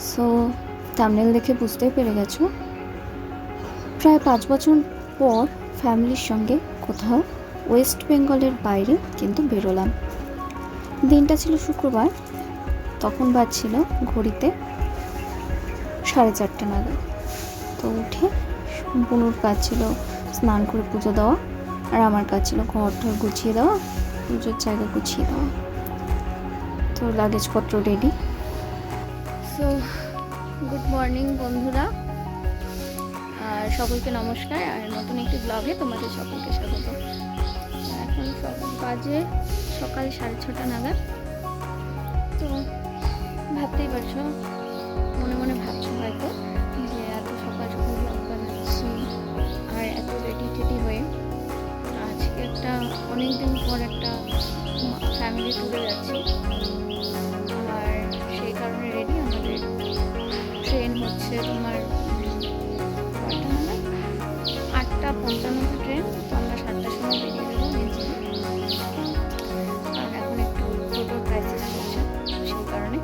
So thumbnail দেখে বুঝতেই পেরে গেছো? প্রায় পাঁচ বছর পর ফ্যামিলির সঙ্গে কোথাও ওয়েস্ট বেঙ্গলের বাইরে কিন্তু বেরোলাম। দিনটা ছিল শুক্রবার, তখন বাজছিল ঘড়িতে সাড়ে চারটে নাগাদ। তো উঠে বুনুর কাজ ছিল স্নান করে পুজো দেওয়া আর আমার কাজ ছিল ঘর টর গুছিয়ে দেওয়া, পুজোর জায়গা গুছিয়ে দেওয়া। তো লাগেজপত্র রেডি সো গুড মর্নিং বন্ধুরা। আর সকলকে নমস্কার। আর নতুন একটি ব্লগে তোমাদের সকলকে স্বাগত। এখন সকাল বাজে সকাল সাড়ে ছটা নাগাদ। তো, ভাবতেই পারছ, মনে মনে ভাবছ হয়তো যে এত সকাল সকাল ব্লগ বানাচ্ছি আর এত রেডি টেডি হয়ে। আজকে একটা অনেক দিন পর একটা ফ্যামিলি ট্যুরে যাচ্ছি। তোমার কয়টা নাগাদ আটটা পঞ্চান্ন ট্রেন তো আমরা সাতটার সময় বেরিয়ে মেজিকে আর এখন একটু টোটোর ক্রাইসিস চলছে সেই কারণে।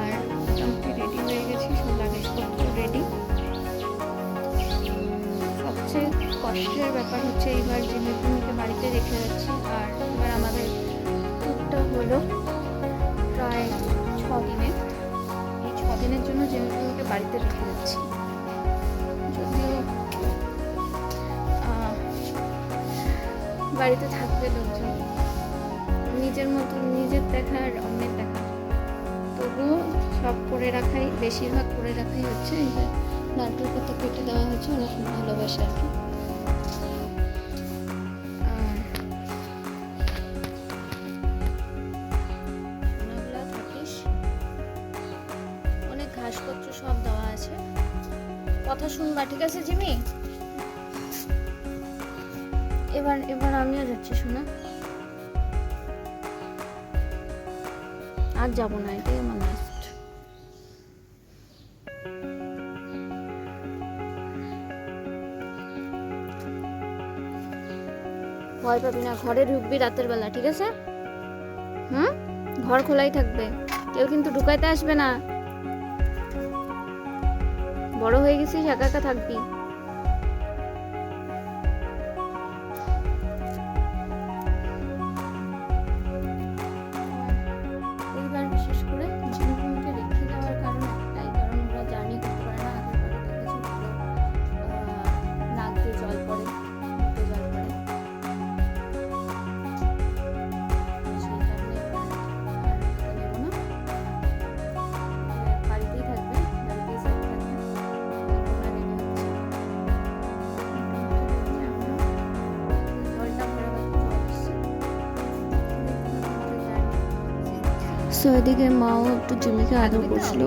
আর মোটামুটি রেডি হয়ে গেছি, সব লাগেজপত্র রেডি সবচেয়ে কষ্টের ব্যাপার হচ্ছে এইবার যে মেঘভূমিকে বাড়িতে রেখে যাচ্ছি, আর এবার আমাদের ট্যুরটা হলো প্রায় ছ দিনে এই ছ দিনের জন্য যে মেঘভূমিকে বাড়িতে রেখে যাচ্ছি। যদিও বাড়িতে থাকবে লোকজন। নিজের মতো, নিজের দেখা আর অন্যের দেখা। তবুও সব করে রাখাই, বেশিরভাগ করে রাখাই হচ্ছে। এই যে নারকেল পাতা কেটে দেওয়া হয়েছে, অনেক ভালোবাসে আর কি। ঠিক আছে, জিমি? এবার এবার আমিও যাচ্ছি, শোনা। আর যাব না, এটাই আমার লাস্ট ভয় পাবি না, ঘরে ঢুকবি রাতের বেলা, ঠিক আছে? হুম? ঘর খোলাই থাকবে। কেউ কিন্তু ঢুকাইতে আসবে না। বড় হয়ে গেছিস একা একা থাকবি? সো এদিকে মাও একটু জিমিকে আদর করছিল।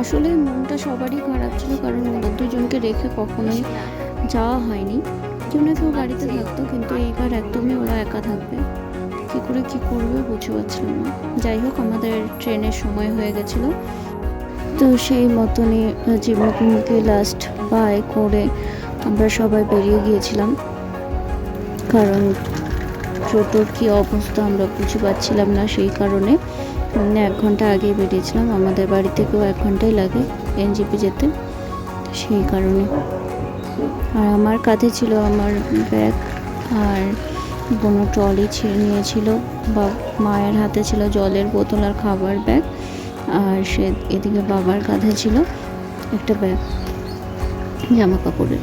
আসলে মনটা সবারই খারাপ ছিল কারণ দুজনকে রেখে কখনোই যাওয়া হয়নি। যেমন কেউ বাড়িতে থাকতো, কিন্তু এইবার একদমই ওরা একা থাকবে। কী করে কী করবে বুঝতে পারছিলাম না। যাই হোক, আমাদের ট্রেনের সময় হয়ে গেছিল। তো সেই মতনই জিমিকে লাস্ট বাই করে আমরা সবাই বেরিয়ে গিয়েছিলাম। কারণ টোটোর কি অবস্থা আমরা বুঝতে পারছিলাম না সেই কারণে। উম, এক ঘণ্টা আগে বেরিয়েছিলাম আমাদের বাড়ি থেকেও এক ঘন্টাই লাগে এনজিপি যেতে সেই কারণে আর আমার কাঁধে ছিল আমার ব্যাগ আর কোনো ট্রলি ছিঁড়ে নিয়েছিল বা মায়ের হাতে ছিল জলের বোতল আর খাবার ব্যাগ আর সে এদিকে বাবার কাঁধে ছিল একটা ব্যাগ জামা কাপড়ের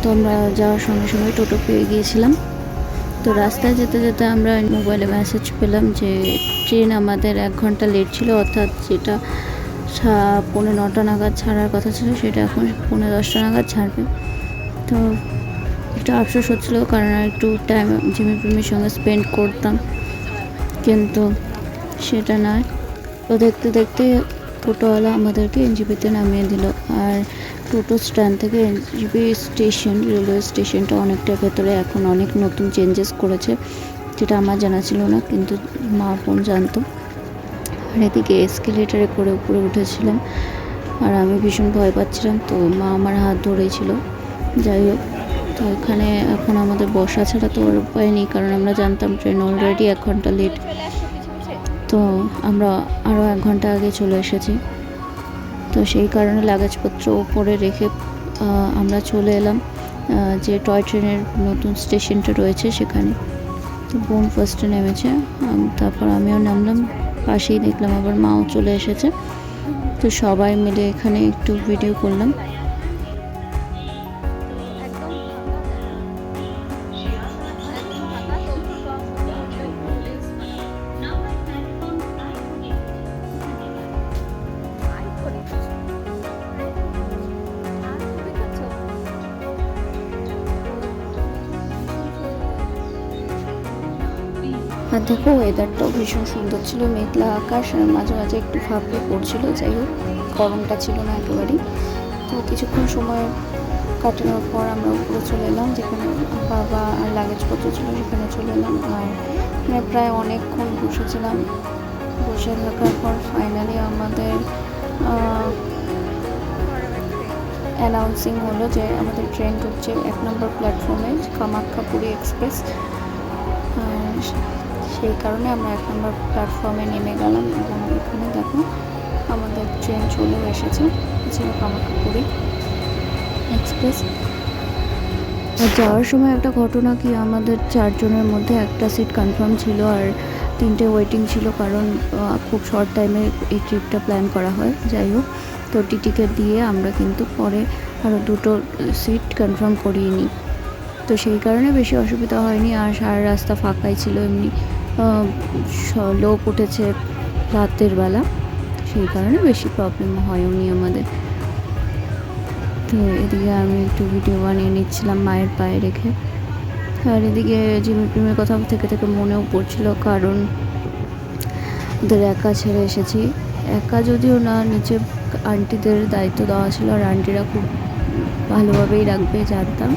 তো আমরা যাওয়ার সঙ্গে সঙ্গে টোটো পেয়ে গিয়েছিলাম তো রাস্তায় যেতে যেতে আমরা মোবাইলে মেসেজ পেলাম যে ট্রেন আমাদের এক ঘণ্টা লেট ছিল, অর্থাৎ যেটা পৌনে নটা নাগাদ ছাড়ার কথা ছিল, সেটা এখন পৌনে দশটা নাগাদ ছাড়বে। তো একটু আফসোস হচ্ছিল, কারণ একটু টাইম জিমি প্রেমির সঙ্গে স্পেন্ড করতাম। কিন্তু সেটা নয়। তো দেখতে দেখতে টোটোওয়ালা আমাদেরকে এনজিপিতে নামিয়ে দিল। আর টোটো স্ট্যান্ড থেকে এনজিপি স্টেশন, রেলওয়ে স্টেশনটা অনেকটা ভেতরে। এখন অনেক নতুন চেঞ্জেস করেছে, যেটা আমার জানা ছিল না, কিন্তু মা বোন জানতো। আর এদিকে এসকেলেটারে করে উপরে উঠেছিলাম। আর আমি ভীষণ ভয় পাচ্ছিলাম, তো মা আমার হাত ধরেছিল। যাই হোক, তো এখানে এখন আমাদের বসা ছাড়া তো আর উপায় নেই, কারণ আমরা জানতাম ট্রেন অলরেডি এক ঘণ্টা লেট তো আমরা আরও এক ঘণ্টা আগে চলে এসেছি। তো সেই কারণে লাগেজপত্র ওপরে রেখে আমরা চলে এলাম যে টয় ট্রেনের নতুন স্টেশনটা রয়েছে সেখানে। তো বোন ফার্স্টে নেমেছে তারপর আমিও নামলাম, পাশেই দেখলাম আবার মাও চলে এসেছে। তো সবাই মিলে এখানে একটু ভিডিও করলাম। আর দেখো ওয়েদারটাও ভীষণ সুন্দর ছিল, মেঘলা আকাশ, আর মাঝে মাঝে একটু ফাঁপড়ে পড়ছিল, যাই হোক, গরমটা ছিল না একেবারেই। তো কিছুক্ষণ সময় কাটানোর পর আমরা উপরে চলে এলাম, যেখানে বাবা আর লাগেজপত্র ছিল, সেখানে চলে এলাম। আর আমরা প্রায় অনেকক্ষণ বসেছিলাম। বসে থাকার পর ফাইনালি আমাদের অ্যানাউন্সিং হলো যে আমাদের ট্রেন ঢুকছে এক নম্বর প্ল্যাটফর্মে কামাখ্যাপুরী এক্সপ্রেস সেই কারণে আমরা এক নম্বর প্ল্যাটফর্মে নেমে গেলাম এবং এখানে দেখো আমাদের ট্রেন চলেও এসেছে। ছিল কামাখ্যাপুরী এক্সপ্রেস আর যাওয়ার সময় একটা ঘটনা কি, আমাদের চারজনের মধ্যে একটা সিট কনফার্ম ছিল আর তিনটে ওয়েটিং ছিল কারণ খুব শর্ট টাইমে এই ট্রিপটা প্ল্যান করা হয়। যাই হোক, তো টিটিকে দিয়ে আমরা কিন্তু পরে আরও দুটো সিট কনফার্ম করিয়ে নিই। তো সেই কারণে বেশি অসুবিধা হয়নি আর সারা রাস্তা ফাঁকাই ছিল এমনি। লোক উঠেছে রাতের বেলা, সেই কারণে বেশি প্রবলেম হয়নি আমাদের। তো এদিকে আমি একটু ভিডিও বানিয়ে নিচ্ছিলাম মায়ের পায়ে রেখে। আর এদিকে জিমি প্রেমের কথা থেকে থেকে মনেও পড়ছিল, কারণ ওদের একা ছেড়ে এসেছি। একা যদিও না, নিচে আন্টিদের দায়িত্ব দেওয়া ছিল, আর আন্টিরা খুব ভালোভাবেই রাখবে, জানতাম,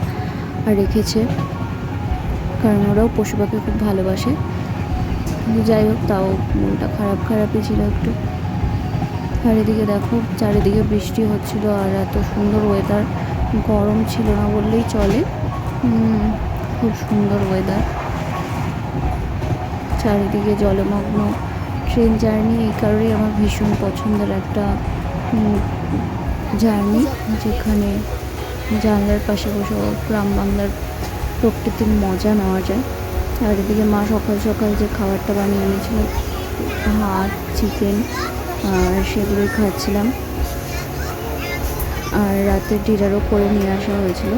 আর রেখেছে। কারণ ওরাও পশু পাখি খুব ভালোবাসে। কিন্তু যাই হোক, তাও মনটা খারাপ খারাপই ছিল একটু। চারিদিকে দেখো, চারিদিকে বৃষ্টি হচ্ছিল আর এত সুন্দর ওয়েদার গরম ছিল না বললেই চলে। খুব সুন্দর ওয়েদার চারিদিকে জলমগ্ন। ট্রেন জার্নি এই কারণেই আমার ভীষণ পছন্দের একটা জার্নি যেখানে জানলার পাশে বসে গ্রাম বাংলার প্রকৃতির মজা নেওয়া যায়। আর এদিকে মা সকাল সকাল যে খাবারটা বানিয়ে এনেছিল, ভাত চিকেন সেগুলোই খাচ্ছিলাম। আর রাতে ডিনারও করে নিয়ে আসা হয়েছিল।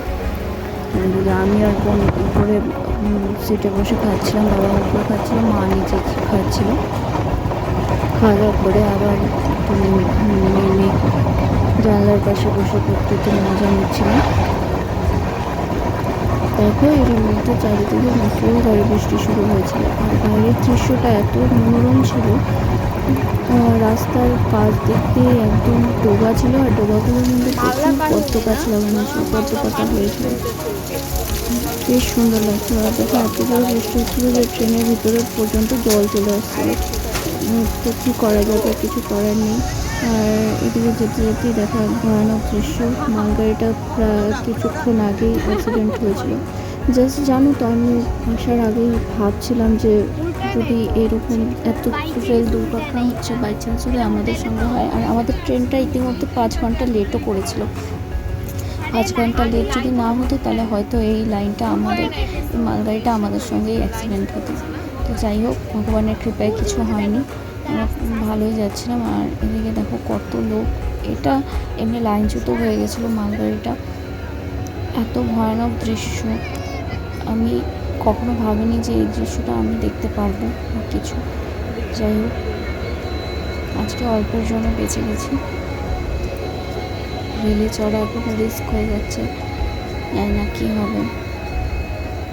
আমি আর বোন উপরে সিটে বসে খাচ্ছিলাম, বাবা উপরে খাচ্ছিলাম মা নিচে খাচ্ছিল। খাওয়া দাওয়া করে আবার জানলার পাশে বসে করতে মজা নিচ্ছিলাম। দেখো এর মধ্যে চারিদিকে মুসলধারে বৃষ্টি শুরু হয়েছিল। আর বাইরের দৃশ্যটা এত মনোরম ছিল রাস্তার পাশ দিক দিয়ে একদম ডোবা ছিল আর ডোবাগুলোর মধ্যে প্রচুর পদ্ম গাছ লাগানো ছিল পদ্ম পাতা হয়েছিল। বেশ সুন্দর লাগছিল। আর দেখো এত বড় বৃষ্টি হচ্ছিল যে ট্রেনের ভিতরে পর্যন্ত জল চলে আসছিল। তো কী করা যাবে? কিছু করার নেই। আর এদিকে যেতে যেতে দেখা ভয়ানক দৃশ্য। মালগাড়িটা প্রায় কিছুক্ষণ আগেই অ্যাক্সিডেন্ট হয়েছিল। জাস্ট জানো তো, আমি আসার আগেই ভাবছিলাম যে যদি এরকম এত রেল দুর্ঘটনা হচ্ছে বাই চান্স যদি আমাদের সঙ্গে হয়। আর আমাদের ট্রেনটা ইতিমধ্যে পাঁচ ঘণ্টা লেটও করেছিল। পাঁচ ঘণ্টা লেট যদি না হতো, তাহলে হয়তো এই লাইনটা আমাদের মালগাড়িটা আমাদের সঙ্গেই অ্যাক্সিডেন্ট হতো। তো যাই হোক, ভগবানের কৃপায় কিছু হয়নি। ভালোই যাচ্ছিলাম আর এদিকে দেখো কত লোক। এটা এমনি লাইনচ্যুত হয়ে গেছিল মালগাড়িটা। এত ভয়ানক দৃশ্য। আমি কখনো ভাবিনি যে এই দৃশ্যটা আমি দেখতে পারব কিছু। যাই হোক, আজকে অল্পের জন্য বেঁচে গেছি। রেলে চড়া এখন রিস্ক হয়ে যাচ্ছে। জানি না কী হবে।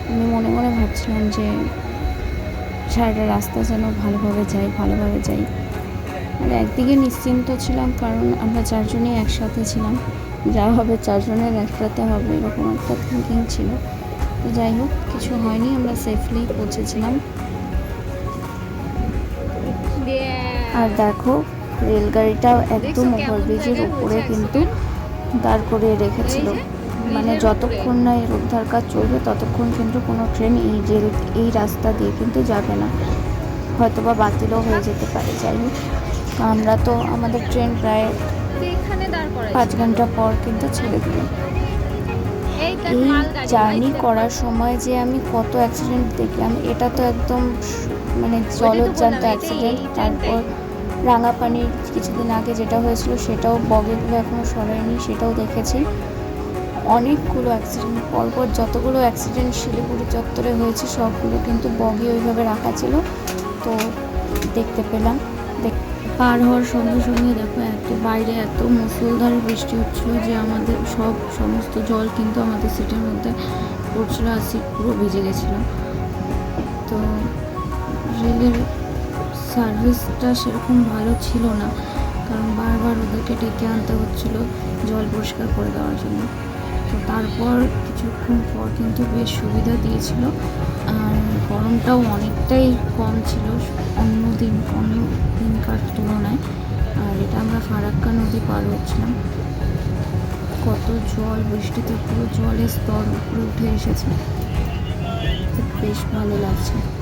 আমি মনে মনে ভাবছিলাম যে সারাটা রাস্তা যেন ভালোভাবে যাই ভালোভাবে যাই। আর একদিকে নিশ্চিন্ত ছিলাম কারণ আমরা চারজনেই একসাথে ছিলাম। যা হবে চারজনের একসাথে হবে এরকম একটা থিঙ্কিং ছিল। তো যাই হোক কিছু হয়নি আমরা সেফলি পৌঁছেছিলাম। আর দেখো রেলগাড়িটাও একদম ওভারব্রিজের উপরে কিন্তু দাঁড় করিয়ে রেখেছিল। মানে যতক্ষণ না এর উদ্ধার কাজ চলবে ততক্ষণ কিন্তু কোনো ট্রেন এই রেল এই রাস্তা দিয়ে কিন্তু যাবে না। হয়তো বা বাতিলও হয়ে যেতে পারে যাই হোক। আমরা তো আমাদের ট্রেন প্রায় পাঁচ ঘণ্টা পর কিন্তু ছেড়ে দিল। এই জার্নি করার সময় যে আমি কত অ্যাক্সিডেন্ট দেখলাম এটা তো একদম মানে জলজ্যান্ত বললাম, অ্যাক্সিডেন্ট তারপর রাঙাপানির কিছুদিন আগে যেটা হয়েছিল সেটাও বগেগুলো এখনও সরায়নি সেটাও দেখেছি। অনেকগুলো অ্যাক্সিডেন্ট পরপর যতগুলো অ্যাক্সিডেন্ট শিলিগুড়ি চত্বরে হয়েছে, সবগুলো কিন্তু বগি ওইভাবে রাখা ছিল। তো দেখতে পেলাম। পার হওয়ার সঙ্গে সঙ্গে দেখো, এত বাইরে এত মুসলধারে বৃষ্টি হচ্ছিল যে আমাদের সব সমস্ত জল কিন্তু আমাদের সিটের মধ্যে পড়ছিল আর সিট পুরো ভিজে গেছিল। তো রেলের সার্ভিসটা সেরকম ভালো ছিল না, কারণ বারবার ওদেরকে ডেকে আনতে হচ্ছিল জল পরিষ্কার করে দেওয়ার জন্য। তো তারপর কিছুক্ষণ পর কিন্তু বেশ সুবিধা দিয়েছিল। আর গরমটাও অনেকটাই কম ছিল, অন্য দিন, অন্য দিনকার তুলনায়। আর এটা আমরা ফারাক্কা নদী পার হচ্ছিলাম। কত জল, বৃষ্টিতে পুরো জলের স্তর উপরে উঠে এসেছে। বেশ ভালো লাগছে।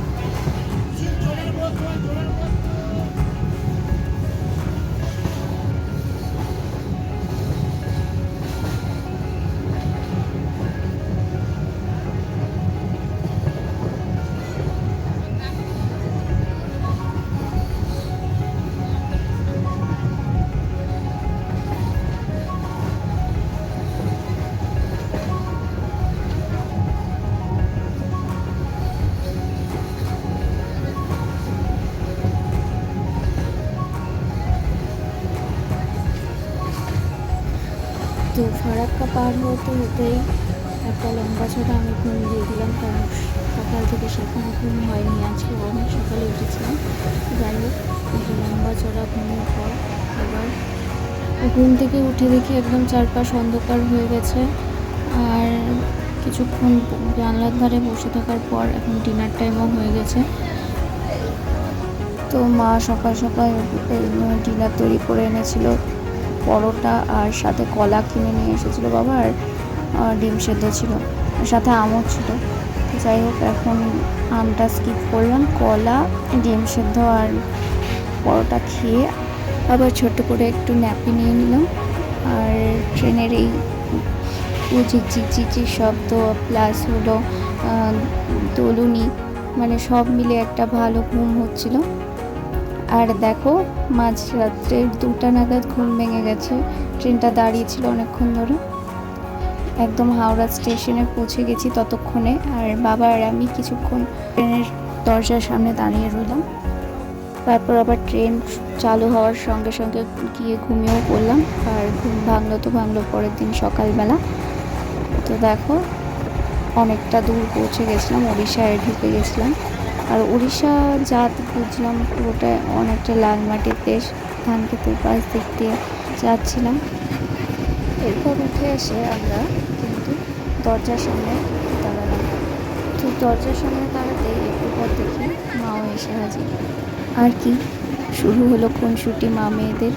তো ফারাক্কা পার হতে হতেই একটা লম্বা ছটা আমি ঘুম দিয়ে দিলাম, কারণ সকাল থেকে সেখানে ঘুম হয়নি, আজকে অনেক সকালে উঠেছিলাম। যাই হোক একটা লম্বা চড়া ঘুমের পর এবার ঘুম থেকে উঠে দেখি একদম চারপাশ অন্ধকার হয়ে গেছে। আর কিছুক্ষণ জানলার ধারে বসে থাকার পর এখন ডিনার টাইমও হয়ে গেছে। তো মা সকাল সকাল ডিনার তৈরি করে এনেছিল। পরোটা আর সাথে কলা কিনে নিয়ে এসেছিল বাবা, আর ডিম সেদ্ধ ছিল। সাথে আমও ছিল। যাই হোক, এখন আমটা স্কিপ করলাম। কলা, ডিম সেদ্ধ আর পরোটা খেয়ে আবার ছোট করে একটু ন্যাপি নিয়ে নিলাম। আর ট্রেনের এই ঝিকঝিক ঝিকঝিক শব্দ প্লাস হলো দোলুনি মানে সব মিলে একটা ভালো ঘুম হচ্ছিল। আর দেখো, মাঝরাত্রে দুটা নাগাদ ঘুম ভেঙে গেছে। ট্রেনটা দাঁড়িয়েছিল অনেকক্ষণ ধরে। একদম হাওড়া স্টেশনে পৌঁছে গেছি ততক্ষণে। আর বাবা আর আমি কিছুক্ষণ ট্রেনের দরজার সামনে দাঁড়িয়ে রইলাম। তারপর আবার ট্রেন চালু হওয়ার সঙ্গে সঙ্গে গিয়ে ঘুমিয়েও পড়লাম। আর ঘুম ভাঙলো তো ভাঙলো পরের দিন সকালবেলা। তো দেখো, অনেকটা দূর পৌঁছে গেছিলাম উড়িষ্যায় ঢুকে গেছিলাম। আর উড়িষ্যা জাত বুঝলাম পুরোটা অনেকটা লাল মাটির দেশ। ধান ক্ষেতের পাশ দিক দিয়ে যাচ্ছিলাম। এরপর উঠে এসে আমরা কিন্তু দরজার সামনে দাঁড়ালাম। তো দরজার সামনে দাঁড়াতে একটু পর দেখি মাও এসে হাজির। আর কি? শুরু হলো খুনসুটি মা মেয়েদের।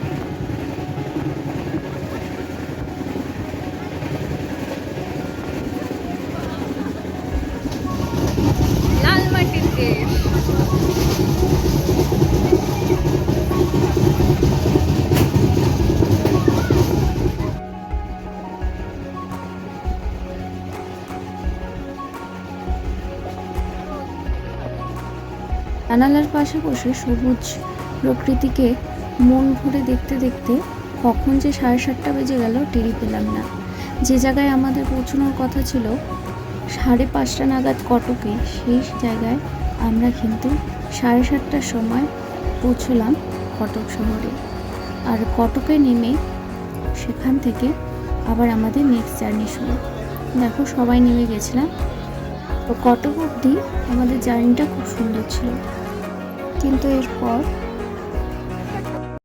জানালার পাশে বসে সবুজ প্রকৃতিকে মন ভরে দেখতে দেখতে কখন যে সাড়ে সাতটা বেজে গেল টেরি পেলাম না। যে জায়গায় আমাদের পৌঁছানোর কথা ছিল, সাড়ে পাঁচটা নাগাদ কটকে, সেই জায়গায় আমরা কিন্তু সাড়ে সাতটার সময় পৌঁছলাম কটক শহরে। আর কটকে নেমে সেখান থেকে আবার আমাদের নেক্সট জার্নি শুরু। দেখো, সবাই নেমে গেছিলাম। তো কটক অবধি আমাদের জার্নিটা খুব সুন্দর ছিল। কিন্তু এরপর